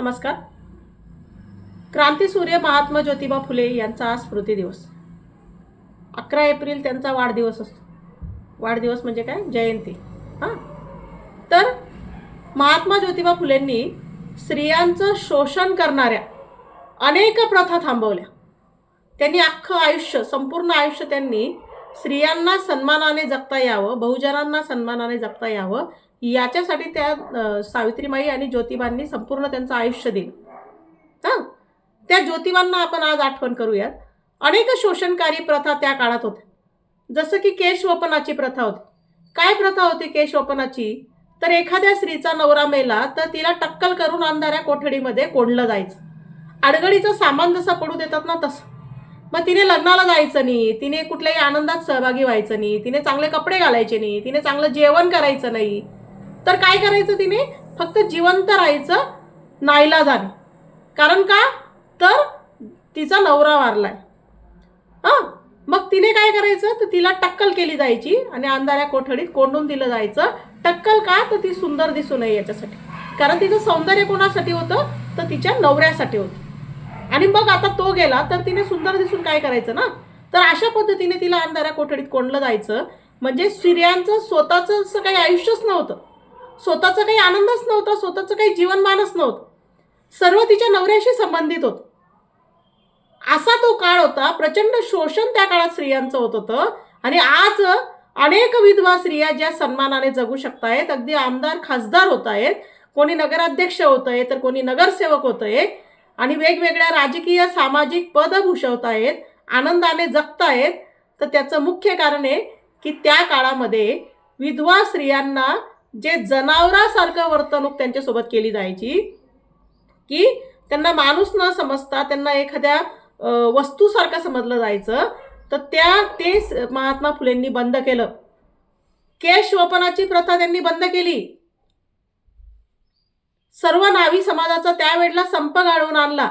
नमस्कार. क्रांतीसूर्य महात्मा ज्योतिबा फुले यांचा आज स्मृती दिवस. अकरा एप्रिल त्यांचा वाढदिवस असतो. वाढदिवस म्हणजे काय? जयंती. हां? तर महात्मा ज्योतिबा फुलेंनी स्त्रियांचं शोषण करणाऱ्या अनेक प्रथा थांबवल्या. त्यांनी अख्खं आयुष्य संपूर्ण आयुष्य त्यांनी स्त्रियांना सन्मानाने जगता यावं बहुजनांना सन्मानाने जगता यावं याच्यासाठी त्या सावित्रीमाई आणि ज्योतिबांनी संपूर्ण त्यांचं आयुष्य दिलं. हां? त्या ज्योतिबांना आपण आज आठवण करूयात. अनेक शोषणकारी प्रथा त्या काळात होत्या. जसं की केशवपनाची प्रथा होती. काय प्रथा होती केशवपनाची? तर एखाद्या स्त्रीचा नवरा मेला तर तिला टक्कल करून अंधाऱ्या कोठडीमध्ये कोंडलं जायचं. अडगडीचं सामान जसं पडू देतात ना तसं. मग तिने लग्नाला जायचं नाही तिने कुठल्याही आनंदात सहभागी व्हायचं नाही तिने चांगले कपडे घालायचे नाही तिने चांगलं जेवण करायचं नाही. तर काय करायचं तिने? फक्त जिवंत राहायचं नाईला जाणे. कारण का? तर तिचा नवरा वारलाय. हां? मग तिने काय करायचं? तर तिला टक्कल केली जायची आणि अंधाऱ्या कोठडीत कोंडून दिलं जायचं. टक्कल का? तर ती सुंदर दिसू नये याच्यासाठी. कारण तिचं सौंदर्य कोणासाठी होतं? तर तिच्या नवऱ्यासाठी होतं. आणि मग आता तो गेला तर तिने सुंदर दिसून काय करायचं ना? तर अशा पद्धतीने तिला अंधाऱ्या कोठडीत कोंडलं जायचं. म्हणजे स्त्रियांचं स्वतःचं असं काही आयुष्यच नव्हतं. स्वतःचा काही आनंदच नव्हता स्वतःचं काही जीवनमानच नव्हतं. सर्व तिच्या नवऱ्याशी संबंधित होत. असा तो काळ होता प्रचंड शोषण त्या काळात स्त्रियांचं होत होतं. आणि आज अनेक विधवा स्त्रिया ज्या सन्मानाने जगू शकतायत अगदी आमदार खासदार होत आहेत कोणी नगराध्यक्ष होत आहे तर कोणी नगरसेवक होत आहे आणि वेगवेगळ्या राजकीय सामाजिक पद भूषवत आहेत आनंदाने जगतायत. तर त्याचं मुख्य कारण आहे की त्या काळामध्ये विधवा स्त्रियांना जे जनावरासारखं वर्तणूक त्यांच्यासोबत केली जायची की त्यांना माणूस न समजता त्यांना एखाद्या वस्तूसारखं समजलं जायचं तर त्या ते महात्मा फुलेंनी बंद केलं. केश वपनाची प्रथा त्यांनी बंद केली. सर्व नावी समाजाचा त्यावेळेला संप गाळून आणला.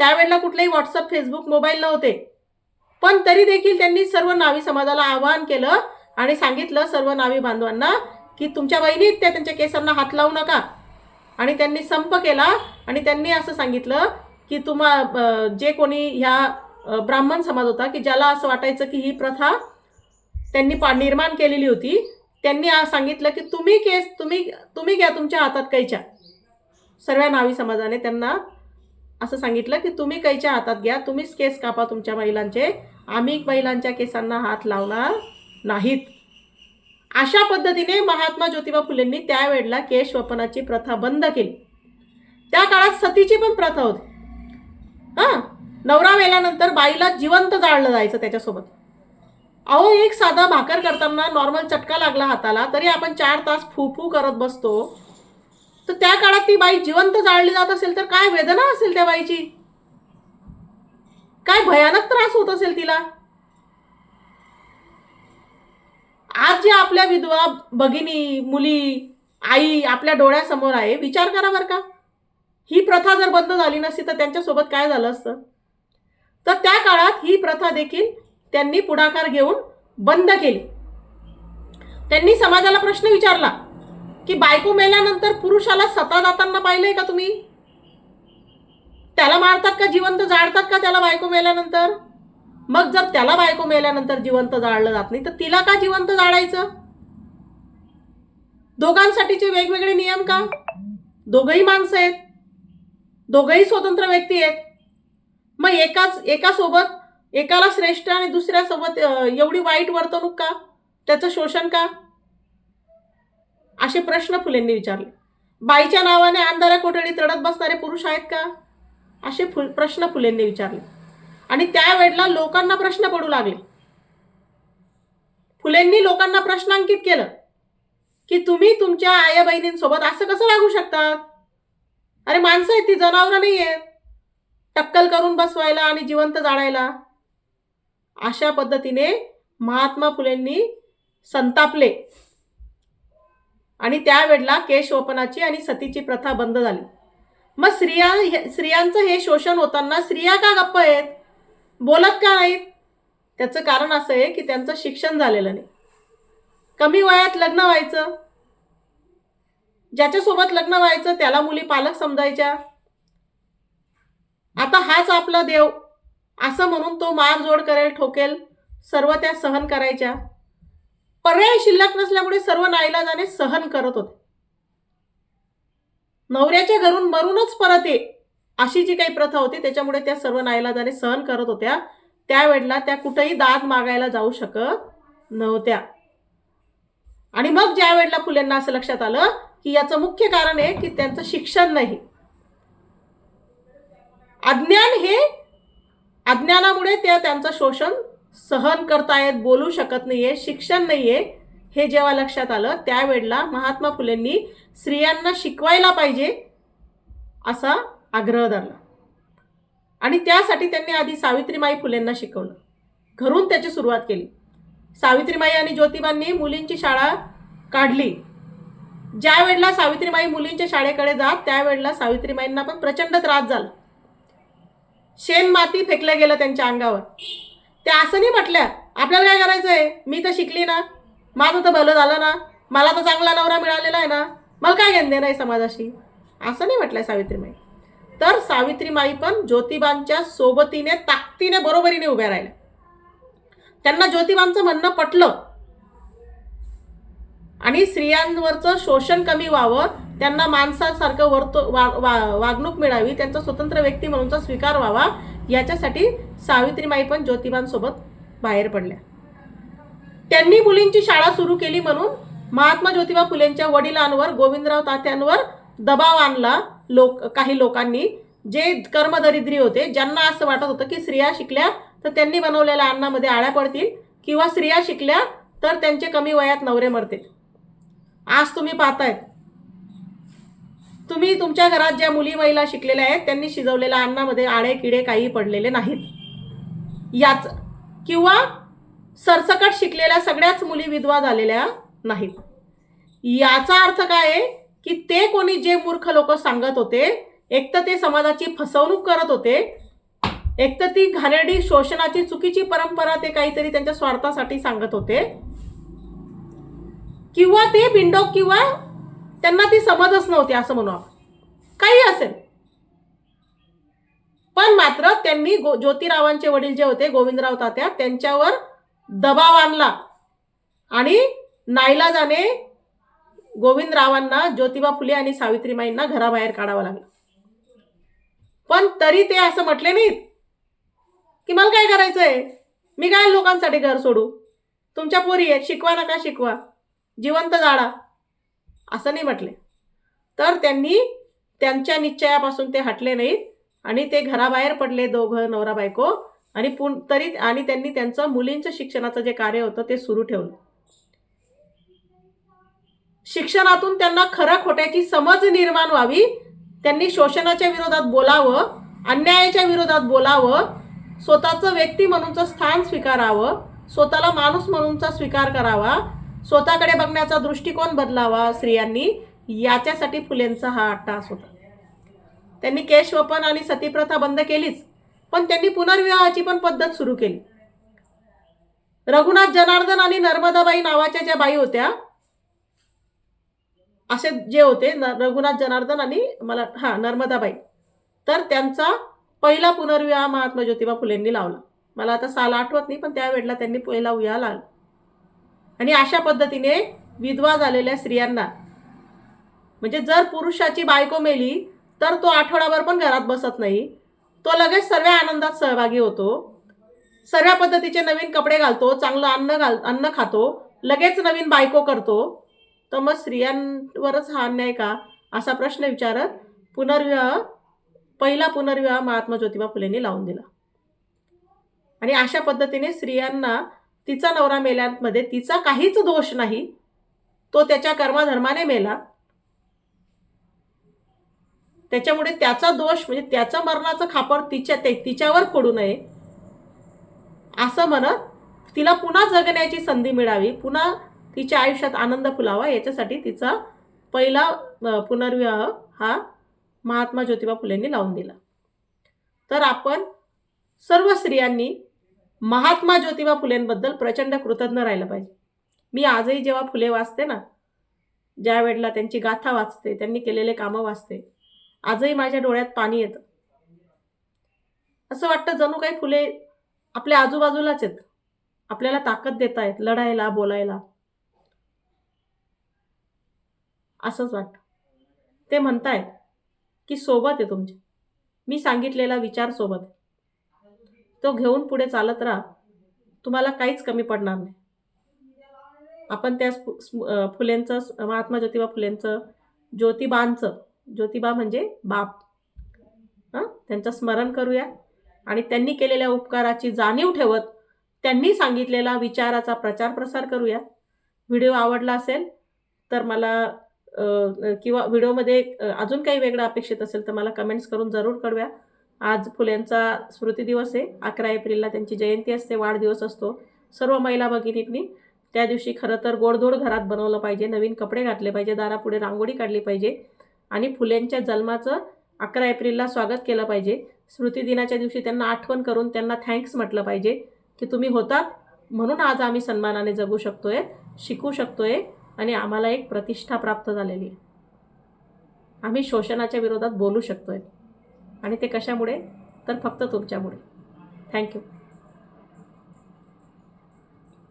त्यावेळेला कुठलेही व्हॉट्सअप फेसबुक मोबाईल नव्हते. पण तरी देखील त्यांनी सर्व नावी समाजाला आवाहन केलं आणि सांगितलं सर्व नावी बांधवांना की तुमच्या बहिणी त्या त्यांच्या केसांना हात लावू नका. आणि त्यांनी संप केला आणि त्यांनी असं सांगितलं की तुम्हा जे कोणी ह्या ब्राह्मण समाज होता की ज्याला असं वाटायचं की ही प्रथा त्यांनी पा निर्माण केलेली होती त्यांनी आज सांगितलं की तुम्ही केस तुम्ही तुम्ही घ्या तुमच्या हातात कैच्या. सर्व नावी समाजाने त्यांना असं सांगितलं की तुम्ही कैच्या हातात घ्या तुम्हीच केस कापा तुमच्या महिलांचे. आम्ही महिलांच्या केसांना हात लावणार नाहीत. अशा पद्धतीने महात्मा ज्योतिबा फुलेंनी त्यावेळेला केश वपनाची प्रथा बंद केली. त्या काळात सतीची पण प्रथा होती. हां? नवरा वेल्यानंतर बाईला जिवंत जाळलं जायचं त्याच्यासोबत. अहो एक साधा भाकर करताना नॉर्मल चटका लागला हाताला तरी आपण चार तास फुफू करत बसतो. तर त्या काळात ती बाई जिवंत जाळली जात असेल तर काय वेदना असेल त्या बाईची? काय भयानक त्रास होत असेल तिला? आज जे आपल्या विधवा भगिनी मुली आई आपल्या डोळ्यासमोर आहे विचार करा बरं का. ही प्रथा जर बंद झाली नसती तर त्यांच्यासोबत काय झालं असतं? तर त्या काळात ही प्रथा देखील त्यांनी पुढाकार घेऊन बंद केली. त्यांनी समाजाला प्रश्न विचारला की बायको मेल्यानंतर पुरुषाला सता जाताना पाहिलंय का तुम्ही? त्याला मारतात का जिवंत जाळतात का त्याला बायको मेल्यानंतर? मग जर त्याला बायको मेल्यानंतर जिवंत जाळलं जात नाही तर तिला का जिवंत जाळायचं? दोघांसाठीचे वेगवेगळे नियम का? दोघही माणसं आहेत. दोघही स्वतंत्र व्यक्ती आहेत. मग एकाच एकासोबत एकाला श्रेष्ठ आणि दुसऱ्यासोबत एवढी वाईट वर्तणूक का? त्याचं शोषण का? असे प्रश्न फुलेंनी विचारले. बाईच्या नावाने अंधारा कोठडीत रडत बसणारे पुरुष आहेत का? असे फुल प्रश्न फुलेंनी विचारले. आणि त्यावेळेला लोकांना प्रश्न पडू लागले. फुलेंनी लोकांना प्रश्नांकित केलं की तुम्ही तुमच्या आया बहिणींसोबत असं कसं वागू शकतात? अरे माणसं आहेत ती जनावरं नाही आहेत टक्कल करून बसवायला आणि जिवंत जाळायला. अशा पद्धतीने महात्मा फुलेंनी संतापले. आणि त्यावेळेला केशवपनाची आणि सतीची प्रथा बंद झाली. मग स्त्रिया हे- स्त्रियांचं हे शोषण होताना स्त्रिया का गप्प आहेत? बोलत का नाहीत? त्याचं कारण असं आहे की त्यांचं शिक्षण झालेलं नाही. कमी वयात लग्न व्हायचं. ज्याच्यासोबत लग्न व्हायचं त्याला मुली पालक समजायच्या. आता हाच आपला देव. असं म्हणून तो मारजोड करेल ठोकेल सर्व त्या सहन करायच्या. पर्याय शिल्लक नसल्यामुळे सर्व नाईलाजाने सहन करत होते. नवऱ्याच्या घरून मरूनच परत ये. अशी जी काही प्रथा होती त्याच्यामुळे त्या सर्व नाईलाजाने सहन करत होत्या. त्यावेळेला त्या कुठेही दाद मागायला जाऊ शकत नव्हत्या. आणि मग ज्या वेळेला फुलेंना असं लक्षात आलं की याचं मुख्य कारण आहे की त्यांचं शिक्षण नाही. अज्ञान हे अज्ञानामुळे त्या त्यांचं शोषण सहन करतायत बोलू शकत नाहीये शिक्षण नाहीये हे जेव्हा लक्षात आलं त्यावेळेला महात्मा फुलेंनी स्त्रियांना शिकवायला पाहिजे असा आग्रह धरला. आणि त्यासाठी त्यांनी आधी सावित्रीमाई फुलेंना शिकवलं. घरून त्याची सुरुवात केली. सावित्रीमाई आणि ज्योतिबांनी मुलींची शाळा काढली. ज्या वेळेला सावित्रीमाई मुलींच्या शाळेकडे जात त्यावेळेला सावित्रीमाईंना पण प्रचंड त्रास झाला. शेण माती फेकलं गेलं त्यांच्या अंगावर. त्या असं नाही म्हटल्या आपल्याला काय करायचं आहे मी तर शिकली ना. माझं तर भलं झालं ना. मला तर चांगला नवरा मिळालेला आहे ना. मला काय घेणं देणं आहे समाजाशी? असं नाही म्हटलं सावित्रीमाई तर सावित्रीमाई पण ज्योतिबांच्या सोबतीने ताकदीने बरोबरीने उभ्या राहिल्या. त्यांना ज्योतिबांचं म्हणणं पटलं. आणि स्त्रियांवरचं शोषण कमी व्हावं त्यांना माणसासारखं वर्तो वा, वा वागणूक मिळावी त्यांचा स्वतंत्र व्यक्ती म्हणूनचा स्वीकार व्हावा याच्यासाठी सावित्रीमाई पण ज्योतिबांसोबत बाहेर पडल्या. त्यांनी मुलींची शाळा सुरू केली म्हणून महात्मा ज्योतिबा फुलेंच्या वडिलांवर गोविंदराव तात्यांवर दबाव आणला. लोक काही लोकांनी जे कर्मदरिद्री होते ज्यांना असं वाटत होतं की स्त्रिया शिकल्या तर त्यांनी बनवलेल्या अन्नामध्ये आळ्या पडतील किंवा स्त्रिया शिकल्या तर त्यांचे कमी वयात नवरे मरतील. आज तुम्ही पाहतायत. तुम्ही तुमच्या घरात ज्या मुली महिला शिकलेल्या आहेत त्यांनी शिजवलेल्या अन्नामध्ये आळे किडे काही पडलेले नाहीत. याच किंवा सरसकट शिकलेल्या सगळ्याच मुली विधवा झालेल्या नाहीत. याचा अर्थ काय आहे? की ते कोणी जे मूर्ख लोक सांगत होते एक तर ते समाजाची फसवणूक करत होते एक तर ती घाणेरडी शोषणाची चुकीची परंपरा ते काहीतरी त्यांच्या स्वार्थासाठी सांगत होते. किंवा ते बिंडोक किंवा त्यांना ती समजच नव्हती असं म्हणू आपण. काही असेल. पण मात्र त्यांनी गो ज्योतिरावांचे वडील जे होते गोविंदराव तात्या त्यांच्यावर दबाव आणला. आणि नाईलाजाने गोविंदरावांना ज्योतिबा फुले आणि सावित्रीमाईंना घराबाहेर काढावं लागलं. पण तरी ते असं म्हटले नाहीत की मला काय करायचं आहे मी काय लोकांसाठी घर सोडू? तुमच्या पोरी आहेत शिकवा नका शिकवा. जिवंत जाळा. असं नाही म्हटले. तर त्यांनी त्यांच्या निश्चयापासून ते हटले नाहीत आणि ते घराबाहेर पडले दोघं नवरा बायको आणि पुन तरी आणि त्यांनी त्यांचं मुलींचं शिक्षणाचं जे कार्य होतं ते सुरू ठेवलं. शिक्षणातून त्यांना खरं खोट्याची समज निर्माण व्हावी. त्यांनी शोषणाच्या विरोधात बोलावं अन्यायाच्या विरोधात बोलावं स्वतःचं व्यक्ती म्हणूनचं स्थान स्वीकारावं स्वतःला माणूस म्हणूनचा स्वीकार करावा स्वतःकडे बघण्याचा दृष्टिकोन बदलावा स्त्रियांनी याच्यासाठी फुलेंचा हा अट्टास होता. त्यांनी केशवपन आणि सतीप्रथा बंद केलीच पण त्यांनी पुनर्विवाहाची पण पद्धत सुरू केली. रघुनाथ जनार्दन आणि नर्मदाबाई नावाच्या ज्या बाई होत्या असे जे होते न रघुनाथ जनार्दन आणि मला हां नर्मदाबाई. तर त्यांचा पहिला पुनर्विवाह महात्मा ज्योतिबा फुलेंनी लावला. मला आता साल आठवत नाही पण त्यावेळेला त्यांनी पहिला विवाह लावला. आणि अशा पद्धतीने विधवा झालेल्या स्त्रियांना म्हणजे जर पुरुषाची बायको मेली तर तो आठवडाभर पण घरात बसत नाही. तो लगेच सर्व आनंदात सहभागी होतो. सर्व पद्धतीचे नवीन कपडे घालतो चांगलं अन्न घाल अन्न खातो लगेच नवीन बायको करतो. तर मग स्त्रियांवरच हा अन्याय का? असा प्रश्न विचारत पुनर्विवाह पहिला पुनर्विवाह महात्मा ज्योतिबा फुलेंनी लावून दिला. आणि अशा पद्धतीने स्त्रियांना तिचा नवरा मेल्यामध्ये तिचा काहीच दोष नाही. तो त्याच्या कर्मधर्माने मेला. त्याच्यामुळे त्याचा दोष म्हणजे त्याचं मरणाचं खापर तिच्या ते तिच्यावर पडू नये. असं म्हणत तिला पुन्हा जगण्याची संधी मिळावी. पुन्हा तिच्या आयुष्यात आनंद फुलावा याच्यासाठी तिचा पहिला पुनर्विवाह हा महात्मा ज्योतिबा फुलेंनी लावून दिला. तर आपण सर्व स्त्रियांनी महात्मा ज्योतिबा फुलेंबद्दल प्रचंड कृतज्ञ राहिलं पाहिजे. मी आजही जेव्हा फुले वाचते ना ज्या वेळेला त्यांची गाथा वाचते त्यांनी केलेले कामं वाचते आजही माझ्या डोळ्यात पाणी येतं. असं वाटतं जणू काही फुले आपल्या आजूबाजूलाच आहेत. आपल्याला ताकद देत आहेत लढायला बोलायला. असंच वाटतं. ते म्हणतायत की सोबत आहे तुमच्या मी सांगितलेला विचार सोबत आहे. तो घेऊन पुढे चालत राहा. तुम्हाला काहीच कमी पडणार नाही. आपण त्या स्फु- फुलेंचं महात्मा ज्योतिबा फुलेंचं ज्योतिबांचं ज्योतिबा म्हणजे बाप. हां? त्यांचं स्मरण करूया. आणि त्यांनी केलेल्या उपकाराची जाणीव ठेवत त्यांनी सांगितलेला विचाराचा प्रचार प्रसार करूया. व्हिडिओ आवडला असेल तर मला किंवा व्हिडिओमध्ये अजून काही वेगळं अपेक्षित असेल तर मला कमेंट्स करून जरूर कळव्या आज फुल्यांचा स्मृती दिवस आहे. अकरा एप्रिलला त्यांची जयंती असते. वाढदिवस असतो. सर्व महिला भगिनींनी त्या दिवशी खरं तर गोडधोड घरात बनवलं पाहिजे. नवीन कपडे घातले पाहिजे. दारापुढे रांगोळी काढली पाहिजे. आणि फुलेंच्या जन्माचं अकरा एप्रिलला स्वागत केलं पाहिजे. स्मृती दिनाच्या दिवशी त्यांना आठवण करून त्यांना थँक्स म्हटलं पाहिजे की तुम्ही होतात म्हणून आज आम्ही सन्मानाने जगू शकतोय शिकू शकतोय. आणि आम्हाला एक प्रतिष्ठा प्राप्त झालेली आहे. आम्ही शोषणाच्या विरोधात बोलू शकतो आहे आणि ते कशामुळे? तर फक्त तुमच्यामुळे. थँक्यू